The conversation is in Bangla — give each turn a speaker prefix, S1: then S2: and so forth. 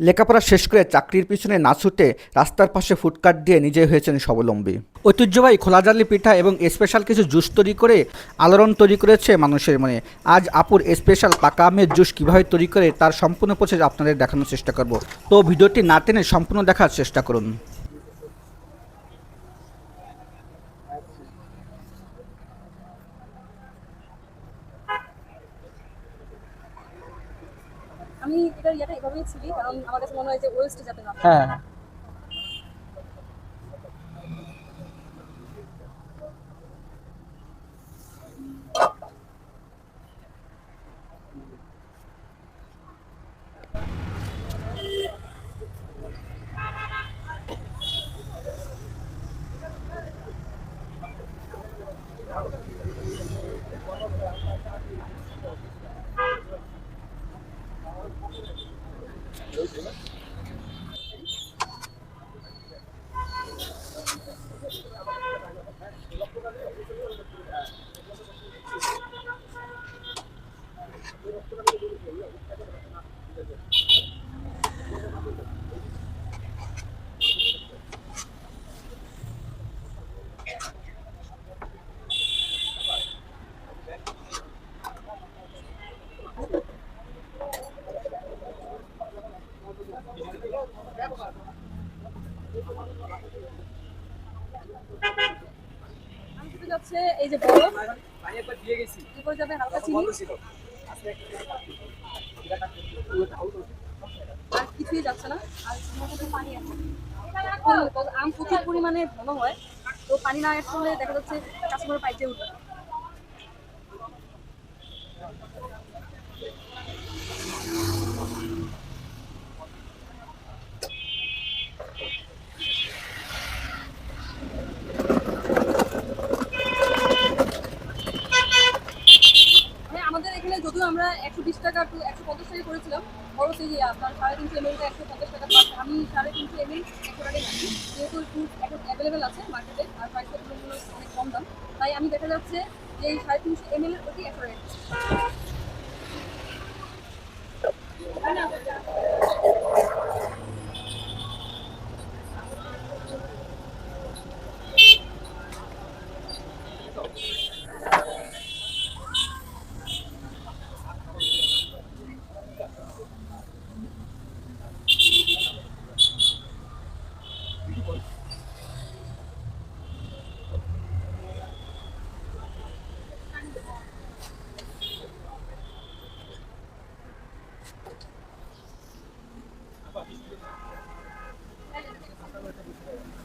S1: লেখাপড়া শেষ করে চাকরির পিছনে না ছুটে রাস্তার পাশে ফুটকাট দিয়ে নিজে হয়েছেন স্বাবলম্বী। ঐতিহ্যবাহী খোলাজালি পিঠা এবং স্পেশাল কিছু জুস তৈরি করে আলোড়ন তৈরি করেছে মানুষের মনে। আজ আপুর স্পেশাল পাকা আমের জুস কীভাবে তৈরি করে তার সম্পূর্ণ প্রসেস আপনাদের দেখানোর চেষ্টা করব। তো ভিডিওটি না টেনে সম্পূর্ণ দেখার চেষ্টা করুন।
S2: আমি এটা ইয়েটা এভাবেই ছিলি, কারণ আমার কাছে মনে হয় যে ওয়েস্ট যাতে না
S3: হ্যাঁ।
S2: আমি যেতে যাচ্ছে এই যে বরফ এরপরে যাবে হালকা চিনি। আর কিছুই যাচ্ছে না। আর পানি আছে। আম প্রচুর পরিমাণে ঘন হয়। তো পানি না অ্যাড করলে দেখা যাচ্ছে কাস্টমার পাইতে উঠবে না। মানে আমাদের এখানে যদিও আমরা একশো বিশ টাকা টু একশো পঞ্চাশ টাকা করেছিলাম, বড় সেই আপনার সাড়ে তিনশো এমএলটা একশো পঞ্চাশ টাকা আমি সাড়ে তিনশো এমএল একশো রাখি। যেহেতু ফুড এখন অ্যাভেলেবেল আছে মার্কেটে আর প্রাইসের তুলনামূলক অনেক কম দাম, তাই আমি দেখা যাচ্ছে যে এই সাড়ে তিনশো এমএল ওটি একশো টাকা